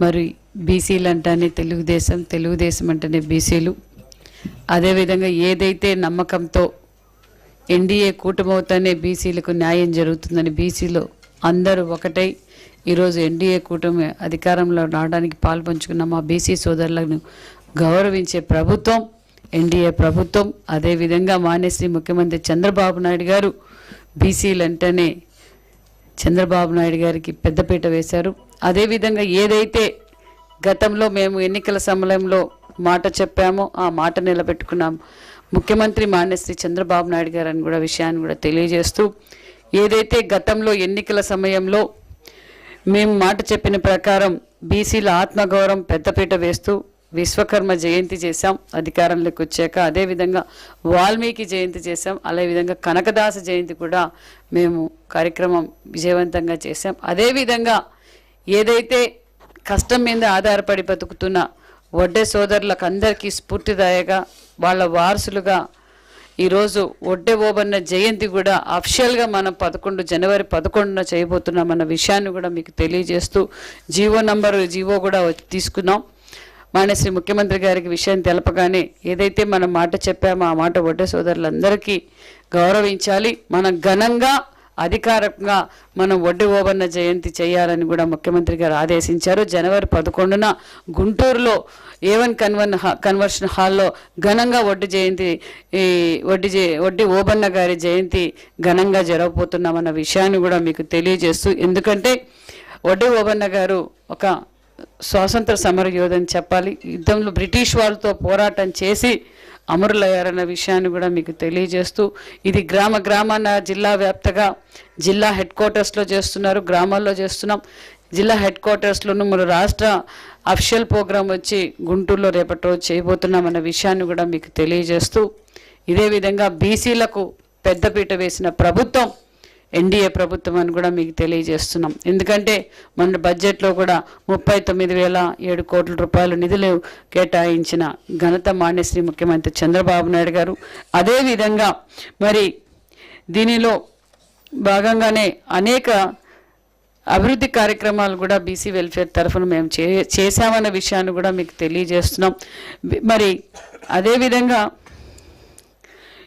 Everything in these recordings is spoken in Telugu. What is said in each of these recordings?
మరి బీసీలు అంటేనే తెలుగుదేశం తెలుగుదేశం అంటేనే బీసీలు అదేవిధంగా ఏదైతే నమ్మకంతో ఎన్డీఏ కూటమవుతానే బీసీలకు న్యాయం జరుగుతుందని బీసీలో అందరూ ఒకటై ఈరోజు ఎన్డీఏ కూటమి అధికారంలో రావడానికి పాల్పంచుకున్న. మా బీసీ సోదరులను గౌరవించే ప్రభుత్వం ఎన్డీఏ ప్రభుత్వం అదేవిధంగా మానేశ్రీ ముఖ్యమంత్రి చంద్రబాబు నాయుడు గారు బీసీలు అంటేనే చంద్రబాబు నాయుడు గారికి పెద్దపీట వేశారు. అదేవిధంగా ఏదైతే గతంలో మేము ఎన్నికల సమయంలో మాట చెప్పామో ఆ మాట నిలబెట్టుకున్నాం. ముఖ్యమంత్రి మాన్యశ్రీ చంద్రబాబు నాయుడు గారు అని కూడా విషయాన్ని కూడా తెలియజేస్తూ ఏదైతే గతంలో ఎన్నికల సమయంలో మేము మాట చెప్పిన ప్రకారం బీసీల ఆత్మగౌరవం పెద్దపీట వేస్తూ విశ్వకర్మ జయంతి చేశాం అధికారంలోకి వచ్చాక. అదేవిధంగా వాల్మీకి జయంతి చేశాం అదేవిధంగా కనకదాస జయంతి కూడా మేము కార్యక్రమం విజయవంతంగా చేశాం. అదేవిధంగా ఏదైతే కష్టం మీద ఆధారపడి బతుకుతున్న వడ్డే సోదరులకు అందరికీ స్ఫూర్తిదాయగా వాళ్ళ వారసులుగా ఈరోజు ఒడ్డే ఓబన్న జయంతి కూడా అఫిషియల్గా మనం పదకొండు జనవరి పదకొండున చేయబోతున్నాం అన్న విషయాన్ని కూడా మీకు తెలియజేస్తూ జీవో నంబరు జీవో కూడా తీసుకున్నాం. మానేశ్రీ ముఖ్యమంత్రి గారికి విషయం తెలపగానే ఏదైతే మనం మాట చెప్పామో ఆ మాట ఒడ్డే సోదరులందరికీ గౌరవించాలి. మనం ఘనంగా అధికారికంగా మనం వడ్డీ ఓబన్న జయంతి చేయాలని కూడా ముఖ్యమంత్రి గారు ఆదేశించారు. జనవరి పదకొండున గుంటూరులో ఏవన్ కన్వన్ హా- కన్వర్షన్ హాల్లో ఘనంగా వడ్డీ జయంతి ఈ వడ్డీ జయ వడ్డీ ఓబన్న గారి జయంతి ఘనంగా జరగబోతున్నామన్న విషయాన్ని కూడా మీకు తెలియజేస్తూ ఎందుకంటే వడ్డీ ఓబన్న గారు ఒక స్వాతంత్ర సమర యోధని చెప్పాలి. యుద్ధంలో బ్రిటిష్ వాళ్ళతో పోరాటం చేసి అమరులయ్యారన్న విషయాన్ని కూడా మీకు తెలియజేస్తూ ఇది గ్రామ గ్రామాన జిల్లా వ్యాప్తగా జిల్లా హెడ్ క్వార్టర్స్లో చేస్తున్నారు గ్రామాల్లో చేస్తున్నాం. జిల్లా హెడ్ క్వార్టర్స్లోను మన రాష్ట్ర అఫిషియల్ ప్రోగ్రాం వచ్చి గుంటూరులో రేపటి రోజు చేయబోతున్నామన్న విషయాన్ని కూడా మీకు తెలియజేస్తూ ఇదే విధంగా బీసీలకు పెద్దపీట వేసిన ప్రభుత్వం ఎన్డీఏ ప్రభుత్వం అని కూడా మీకు తెలియజేస్తున్నాం. ఎందుకంటే మన బడ్జెట్లో కూడా ముప్పై తొమ్మిది వేల ఏడు కోట్ల రూపాయల నిధులు కేటాయించిన ఘనత మాన్యశ్రీ ముఖ్యమంత్రి చంద్రబాబు నాయుడు గారు. అదేవిధంగా మరి దీనిలో భాగంగానే అనేక అభివృద్ధి కార్యక్రమాలు కూడా బీసీ వెల్ఫేర్ తరఫున మేము చే చేశామన్న విషయాన్ని కూడా మీకు తెలియజేస్తున్నాం. మరి అదేవిధంగా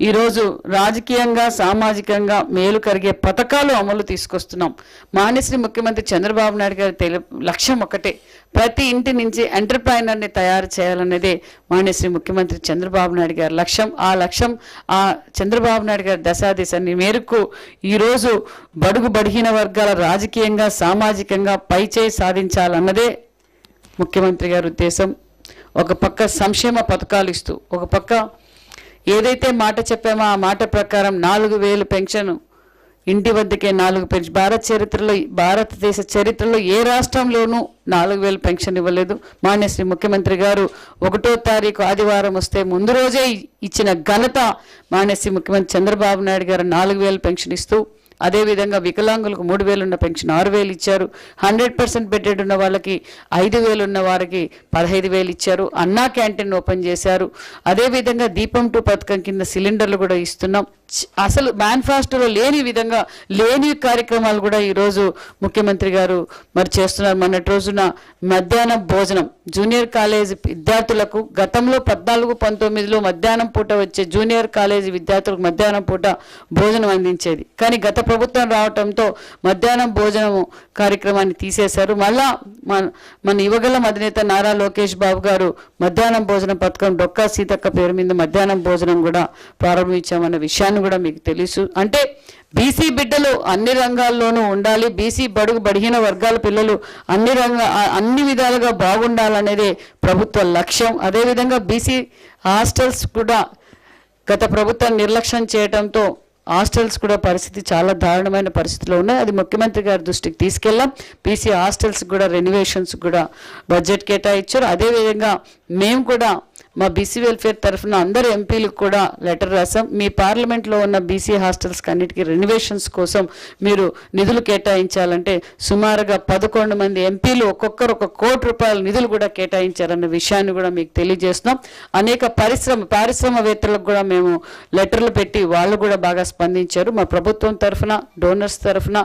ఈరోజు రాజకీయంగా సామాజికంగా మేలు కరిగే పథకాలు అమలు తీసుకొస్తున్నాం. మాన్యశ్రీ ముఖ్యమంత్రి చంద్రబాబు నాయుడు గారి తెలి లక్ష్యం ఒకటే ప్రతి ఇంటి నుంచి ఎంటర్ప్రైనర్ని తయారు చేయాలనేదే మాన్యశ్రీ ముఖ్యమంత్రి చంద్రబాబు నాయుడు గారి లక్ష్యం. ఆ లక్ష్యం ఆ చంద్రబాబు నాయుడు గారి దశాదిశాన్ని మేరకు ఈరోజు బడుగు బడిహీన వర్గాల రాజకీయంగా సామాజికంగా పైచేయి సాధించాలన్నదే ముఖ్యమంత్రి గారి ఉద్దేశం. ఒక పక్క సంక్షేమ పథకాలు ఇస్తూ ఒక పక్క ఏదైతే మాట చెప్పామో ఆ మాట ప్రకారం నాలుగు వేలు పెన్షన్ ఇంటి వద్దకే నాలుగు పెన్షన్. భారత చరిత్రలో భారతదేశ చరిత్రలో ఏ రాష్ట్రంలోనూ నాలుగు వేలు పెన్షన్ ఇవ్వలేదు. మాన్యశ్రీ ముఖ్యమంత్రి గారు ఒకటో తారీఖు ఆదివారం వస్తే ముందు రోజే ఇచ్చిన ఘనత మాన్యశ్రీ ముఖ్యమంత్రి చంద్రబాబు నాయుడు గారు నాలుగు వేలు పెన్షన్ ఇస్తూ అదేవిధంగా వికలాంగులకు మూడు వేలు ఉన్న పెన్షన్ ఆరు వేలు ఇచ్చారు. హండ్రెడ్ పర్సెంట్ బెడ్డెడ్ ఉన్న వాళ్ళకి ఐదు వేలు ఉన్న వారికి పదహైదు వేలు ఇచ్చారు. అన్నా క్యాంటీన్ ఓపెన్ చేశారు. అదేవిధంగా దీపం టూ పథకం కింద సిలిండర్లు కూడా ఇస్తున్నాం. అసలు మేనిఫెస్టోలో లేని విధంగా లేని కార్యక్రమాలు కూడా ఈరోజు ముఖ్యమంత్రి గారు మరి చేస్తున్నారు. మొన్నటి రోజున మధ్యాహ్నం భోజనం జూనియర్ కాలేజ్ విద్యార్థులకు గతంలో పద్నాలుగు పంతొమ్మిదిలో మధ్యాహ్నం పూట వచ్చే జూనియర్ కాలేజీ విద్యార్థులకు మధ్యాహ్నం పూట భోజనం అందించేది. కానీ గత ప్రభుత్వం రావటంతో మధ్యాహ్నం భోజనం కార్యక్రమాన్ని తీసేశారు. మళ్ళా మన మన యువగల అధినేత నారా లోకేష్ బాబు గారు మధ్యాహ్నం భోజనం పథకం డొక్కా సీతక్క పేరు మీద మధ్యాహ్నం భోజనం కూడా ప్రారంభించామన్న విషయాన్ని కూడా మీకు తెలుసు. అంటే బీసీ బిడ్డలు అన్ని రంగాల్లోనూ ఉండాలి. బీసీ బడుగు బడిహీన వర్గాల పిల్లలు అన్ని రంగ అన్ని విధాలుగా బాగుండాలనేదే ప్రభుత్వ లక్ష్యం. అదేవిధంగా బీసీ హాస్టల్స్ కూడా గత ప్రభుత్వం నిర్లక్ష్యం చేయడంతో హాస్టల్స్ కూడా పరిస్థితి చాలా దారుణమైన పరిస్థితిలో ఉన్నాయి. అది ముఖ్యమంత్రి గారి దృష్టికి తీసుకెళ్ళాం బీసీ హాస్టల్స్ కూడా రెనోవేషన్స్ కూడా బడ్జెట్ కేటాయించారు. అదేవిధంగా మేము కూడా మా బీసీ వెల్ఫేర్ తరఫున అందరు ఎంపీలకు కూడా లెటర్ రాసాం. మీ పార్లమెంట్లో ఉన్న బీసీ హాస్టల్స్కి అన్నిటికీ రెనోవేషన్స్ కోసం మీరు నిధులు కేటాయించాలంటే సుమారుగా పదకొండు మంది ఎంపీలు ఒక్కొక్కరు ఒక కోటి రూపాయల నిధులు కూడా కేటాయించారన్న విషయాన్ని కూడా మీకు తెలియజేస్తున్నాం. అనేక పరిశ్రమ పారిశ్రమవేత్తలకు కూడా మేము లెటర్లు పెట్టి వాళ్ళు కూడా బాగా స్పందించారు. మా ప్రభుత్వం తరఫున డోనర్స్ తరఫున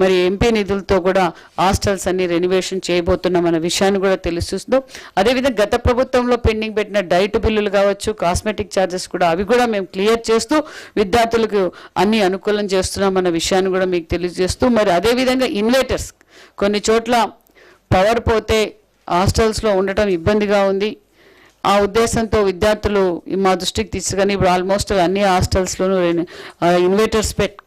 మరి ఎంపీ నిధులతో కూడా హాస్టల్స్ అన్ని రెనోవేషన్ చేయబోతున్నాం అన్న విషయాన్ని కూడా తెలుస్తున్నాం అదేవిధంగా గత ప్రభుత్వంలో పెండింగ్ పెట్టిన డైట్ బిల్లులు కావచ్చు కాస్మెటిక్ ఛార్జెస్ కూడా అవి కూడా మేము క్లియర్ చేస్తూ విద్యార్థులకు అన్ని అనుకూలం చేస్తున్నాం అన్న విషయాన్ని కూడా మీకు తెలియజేస్తూ మరి అదేవిధంగా ఇన్వేటర్స్ కొన్ని చోట్ల పవర్ పోతే హాస్టల్స్లో ఉండటం ఇబ్బందిగా ఉంది. ఆ ఉద్దేశంతో విద్యార్థులు మా దృష్టికి తీసుకొని ఇప్పుడు ఆల్మోస్ట్ అన్ని హాస్టల్స్లోనూ ఇన్వేటర్స్ పెట్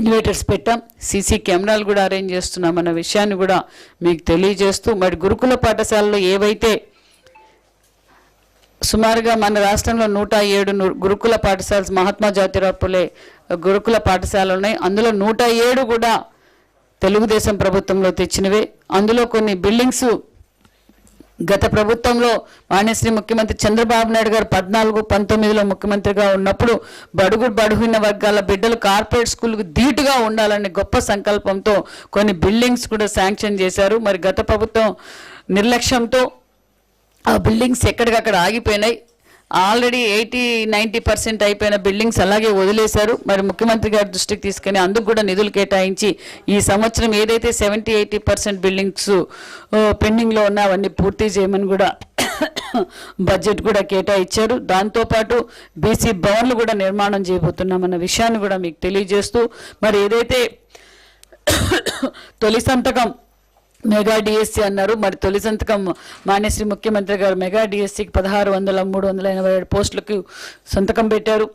ఇన్వేటర్స్ పెట్టాం. సీసీ కెమెరాలు కూడా అరేంజ్ చేస్తున్నాం అన్న విషయాన్ని కూడా మీకు తెలియజేస్తూ మరి గురుకుల పాఠశాలలో ఏవైతే సుమారుగా మన రాష్ట్రంలో నూట ఏడు గురుకుల పాఠశాల మహాత్మా జ్యోతిరావు పులే గురుకుల పాఠశాలలు ఉన్నాయి. అందులో నూట ఏడు కూడా తెలుగుదేశం ప్రభుత్వంలో తెచ్చినవే. అందులో కొన్ని బిల్డింగ్స్ గత ప్రభుత్వంలో మాన్యశ్రీ ముఖ్యమంత్రి చంద్రబాబు నాయుడు గారు పద్నాలుగు పంతొమ్మిదిలో ముఖ్యమంత్రిగా ఉన్నప్పుడు బడుగు బడుగున్న వర్గాల బిడ్డలు కార్పొరేట్ స్కూల్కు ధీటుగా ఉండాలనే గొప్ప సంకల్పంతో కొన్ని బిల్డింగ్స్ కూడా శాంక్షన్ చేశారు. మరి గత ప్రభుత్వం నిర్లక్ష్యంతో ఆ బిల్డింగ్స్ ఎక్కడికక్కడ ఆగిపోయినాయి. ఆల్రెడీ ఎయిటీ నైంటీ పర్సెంట్ అయిపోయిన బిల్డింగ్స్ అలాగే వదిలేశారు. మరి ముఖ్యమంత్రి గారి దృష్టికి తీసుకుని అందుకు కూడా నిధులు కేటాయించి ఈ సంవత్సరం ఏదైతే సెవెంటీ ఎయిటీ పర్సెంట్ బిల్డింగ్స్ పెండింగ్లో ఉన్నా అవన్నీ పూర్తి చేయమని కూడా బడ్జెట్ కూడా కేటాయించారు. దాంతోపాటు బీసీ భవన్లు కూడా నిర్మాణం చేయబోతున్నామన్న విషయాన్ని కూడా మీకు తెలియజేస్తూ మరి ఏదైతే తొలి సంతకం మెగా డిఎస్సి అన్నారు. మరి తొలి సంతకం మాన్యశ్రీ ముఖ్యమంత్రి గారు మెగా డిఎస్సికి పదహారు వందల మూడు వందల ఎనభై ఏడు పోస్టులకు సంతకం పెట్టారు.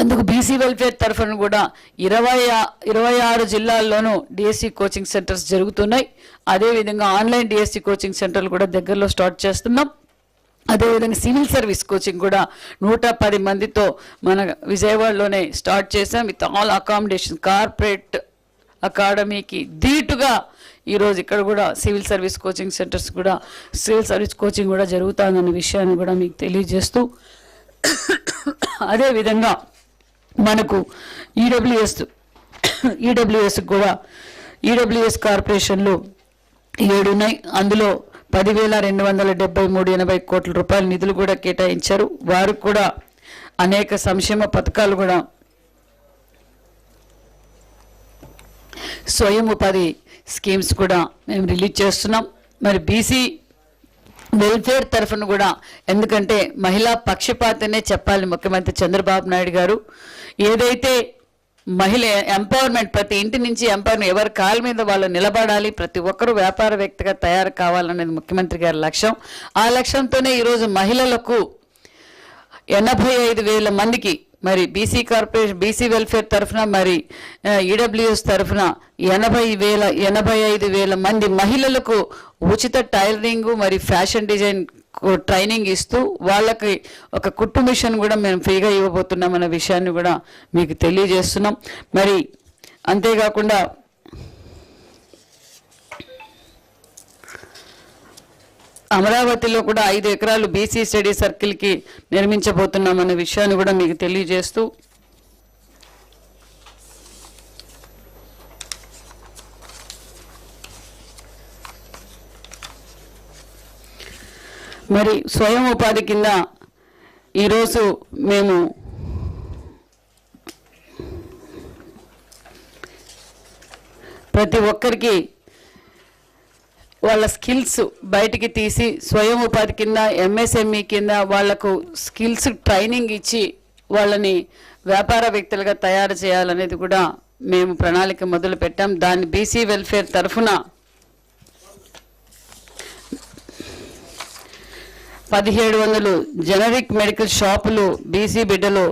అందుకు బీసీ వెల్ఫేర్ తరఫున కూడా ఇరవై ఇరవై ఆరు జిల్లాల్లోనూ డిఎస్సి కోచింగ్ సెంటర్స్ జరుగుతున్నాయి. అదేవిధంగా ఆన్లైన్ డిఎస్సి కోచింగ్ సెంటర్లు కూడా దగ్గరలో స్టార్ట్ చేస్తున్నాం. అదేవిధంగా సివిల్ సర్వీస్ కోచింగ్ కూడా నూట పది మందితో మన విజయవాడలోనే స్టార్ట్ చేసాం విత్ ఆల్ అకామిడేషన్ కార్పొరేట్ అకాడమీకి ధీటుగా ఈరోజు ఇక్కడ కూడా సివిల్ సర్వీస్ కోచింగ్ సెంటర్స్ కూడా సివిల్ సర్వీస్ కోచింగ్ కూడా జరుగుతుందన్న విషయాన్ని కూడా మీకు తెలియజేస్తూ అదేవిధంగా మనకు ఈడబ్ల్యూఎస్ ఈడబ్ల్యూఎస్ కూడా ఈడబ్ల్యూఎస్ కార్పొరేషన్లు ఏడు ఉన్నాయి అందులో పదివేల రెండు వందల డెబ్బై మూడు ఎనభై కోట్ల రూపాయల నిధులు కూడా కేటాయించారు. వారికి కూడా అనేక సంక్షేమ పథకాలు కూడా స్వయం ఉపాధి స్కీమ్స్ కూడా మేము రిలీజ్ చేస్తున్నాం. మరి బీసీ వెల్ఫేర్ తరఫున కూడా ఎందుకంటే మహిళా పక్షపాతనే చెప్పాలి ముఖ్యమంత్రి చంద్రబాబు నాయుడు గారు. ఏదైతే మహిళ ఎంపవర్మెంట్ ప్రతి ఇంటి నుంచి ఎంపవర్మెంట్ ఎవరి కాళ్ళ మీద వాళ్ళు నిలబడాలి ప్రతి ఒక్కరూ వ్యాపారవేత్తగా తయారు కావాలనేది ముఖ్యమంత్రి గారి లక్ష్యం. ఆ లక్ష్యంతోనే ఈరోజు మహిళలకు ఎనభై ఐదు వేల మందికి మరి బీసీ కార్పొరేషన్ బీసీ వెల్ఫేర్ తరఫున మరి ఈడబ్ల్యూఎస్ తరఫున ఎనభై వేల ఎనభై ఐదు వేల మంది మహిళలకు ఉచిత టైలరింగ్ మరి ఫ్యాషన్ డిజైన్ ట్రైనింగ్ ఇస్తూ వాళ్ళకి ఒక కుట్టు మిషన్ కూడా మేము ఫ్రీగా ఇవ్వబోతున్నాం అన్న విషయాన్ని కూడా మీకు తెలియజేస్తున్నాం. మరి అంతేకాకుండా అమరావతిలో కూడా ఐదు ఎకరాలు బీసీ స్టడీ సర్కిల్కి నిర్మించబోతున్నామన్న విషయాన్ని కూడా మీకు తెలియజేస్తూ మరి స్వయం ఉపాధి కింద ఈరోజు మేము ప్రతి ఒక్కరికి వాళ్ళ స్కిల్స్ బయటికి తీసి స్వయం ఉపాధి కింద ఎంఎస్ఎంఈ కింద వాళ్ళకు స్కిల్స్ ట్రైనింగ్ ఇచ్చి వాళ్ళని వ్యాపార వ్యక్తులుగా తయారు చేయాలనేది కూడా మేము ప్రణాళిక మొదలు పెట్టాం. దాన్ని బీసీ వెల్ఫేర్ తరఫున పదిహేడు వందలు జనరిక్ మెడికల్ షాపులు బీసీ బిడ్డలు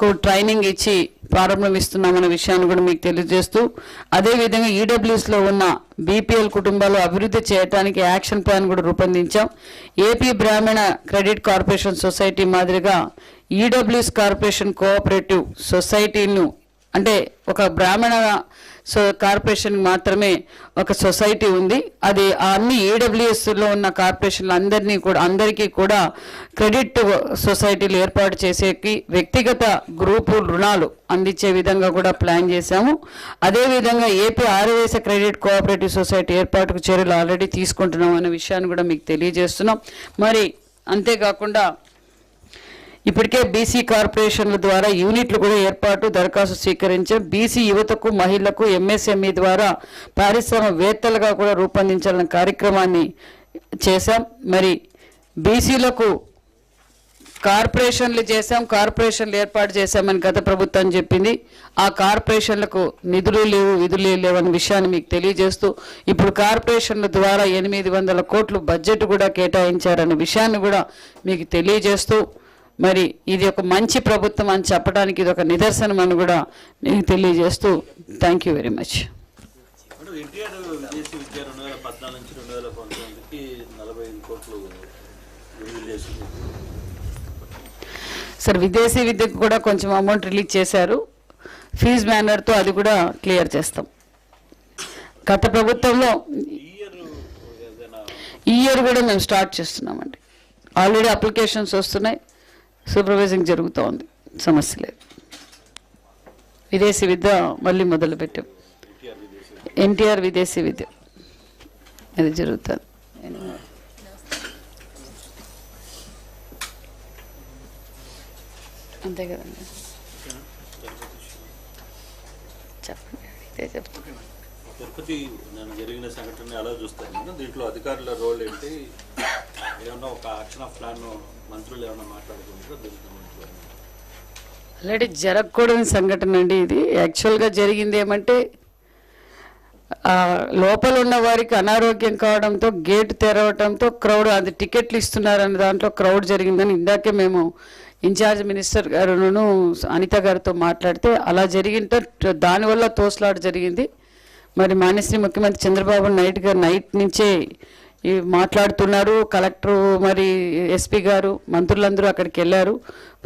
కు ట్రైనింగ్ ఇచ్చి ప్రారంభం ఇస్తున్నామన్న విషయాన్ని కూడా మీకు తెలియజేస్తూ అదేవిధంగా ఈడబ్ల్యూఎస్లో ఉన్న బీపీఎల్ కుటుంబాలు అభివృద్ధి చేయడానికి యాక్షన్ ప్లాన్ కూడా రూపొందించాం. AP Brahmana credit corporation society మాదిరిగా ఈడబ్ల్యూఎస్ కార్పొరేషన్ కోఆపరేటివ్ సొసైటీను అంటే ఒక బ్రాహ్మణ సో కార్పొరేషన్ మాత్రమే ఒక సొసైటీ ఉంది. అది అన్ని ఈడబ్ల్యూఎస్లో ఉన్న కార్పొరేషన్లు అందరినీ కూడా అందరికీ కూడా క్రెడిట్ సొసైటీలు ఏర్పాటు చేసేకి వ్యక్తిగత గ్రూపు రుణాలు అందించే విధంగా కూడా ప్లాన్ చేశాము. అదేవిధంగా AP Aryavysya credit cooperative society ఏర్పాటుకు చర్యలు ఆల్రెడీ తీసుకుంటున్నాం అనే విషయాన్ని కూడా మీకు తెలియజేస్తున్నాం. మరి అంతేకాకుండా ఇప్పటికే బీసీ కార్పొరేషన్ల ద్వారా యూనిట్లు కూడా ఏర్పాటు దరఖాస్తు స్వీకరించాం. బీసీ యువతకు మహిళలకు ఎంఎస్ఎంఈ ద్వారా పారిశ్రామికవేత్తలుగా కూడా రూపొందించాలన్న కార్యక్రమాన్ని చేశాం. మరి బీసీలకు కార్పొరేషన్లు చేశాం కార్పొరేషన్లు ఏర్పాటు చేశామని గత ప్రభుత్వం చెప్పింది. ఆ కార్పొరేషన్లకు నిధులు లేవు విధులు లేవు అనే విషయాన్ని మీకు తెలియజేస్తూ ఇప్పుడు కార్పొరేషన్ల ద్వారా ఎనిమిది వందల కోట్లు బడ్జెట్ కూడా కేటాయించారనే విషయాన్ని కూడా మీకు తెలియజేస్తూ మరి ఇది ఒక మంచి ప్రభుత్వం అని చెప్పడానికి ఇది ఒక నిదర్శనం అని కూడా నేను తెలియజేస్తూ thank you very much sir విదేశీ విద్యకు కూడా కొంచెం అమౌంట్ రిలీజ్ చేశారు. ఫీజు మేనర్తో అది కూడా క్లియర్ చేస్తాం. గత ప్రభుత్వంలో ఈ ఇయర్ కూడా మేము స్టార్ట్ చేస్తున్నామండి. ఆల్రెడీ అప్లికేషన్స్ వస్తున్నాయి. సూపర్వైజింగ్ జరుగుతూ ఉంది సమస్య లేదు. విదేశీ విద్య మళ్ళీ మొదలుపెట్టాం. ఎన్టీఆర్ విదేశీ విద్య. అది జరుగుతుంది. అంతే కదండి చెప్పండి. అడిగితే చెప్తాను తిరుపతి జరిగిన సంఘటన ఎలా చూస్తాను దీంట్లో అధికారుల రోల్ ఏంటి? ఏమన్నా ఒక యాక్షన్ ఆఫ్ ప్లాన్ మంత్రులు ఏమన్నా మాట్లాడుకుంటారో ఆల్రెడీ జరగకూడని సంఘటన అండి ఇది. యాక్చువల్గా జరిగింది ఏమంటే లోపల ఉన్న వారికి అనారోగ్యం కావడంతో గేట్ తెరవడంతో క్రౌడ్ అది టికెట్లు ఇస్తున్నారని దాంట్లో క్రౌడ్ జరిగిందని ఇందాకే మేము ఇన్ఛార్జ్ మినిస్టర్ గారును అనిత గారితో మాట్లాడితే అలా జరిగింటే దానివల్ల తోస్లాట జరిగింది. మరి మాన్యశ్రీ ముఖ్యమంత్రి చంద్రబాబు నాయుడు గారు నైట్ నుంచే మాట్లాడుతున్నారు. కలెక్టర్ మరి ఎస్పీ గారు మంత్రులందరూ అక్కడికి వెళ్ళారు.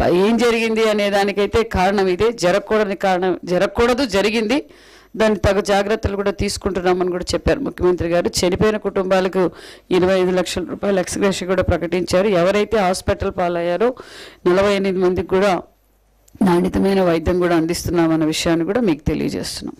ఏం జరిగింది అనే దానికైతే కారణం ఇదే. జరగకూడని కారణం జరగకూడదు జరిగింది. దాన్ని తగు జాగ్రత్తలు కూడా తీసుకుంటున్నామని కూడా చెప్పారు ముఖ్యమంత్రి గారు. చనిపోయిన కుటుంబాలకు ఇరవై ఐదు లక్షల రూపాయలు ఎక్స్గ్రేషన్ కూడా ప్రకటించారు. ఎవరైతే హాస్పిటల్ పాలయ్యారో నలభై ఎనిమిది మందికి కూడా నాణ్యతమైన వైద్యం కూడా అందిస్తున్నామన్న విషయాన్ని కూడా మీకు తెలియజేస్తున్నాం.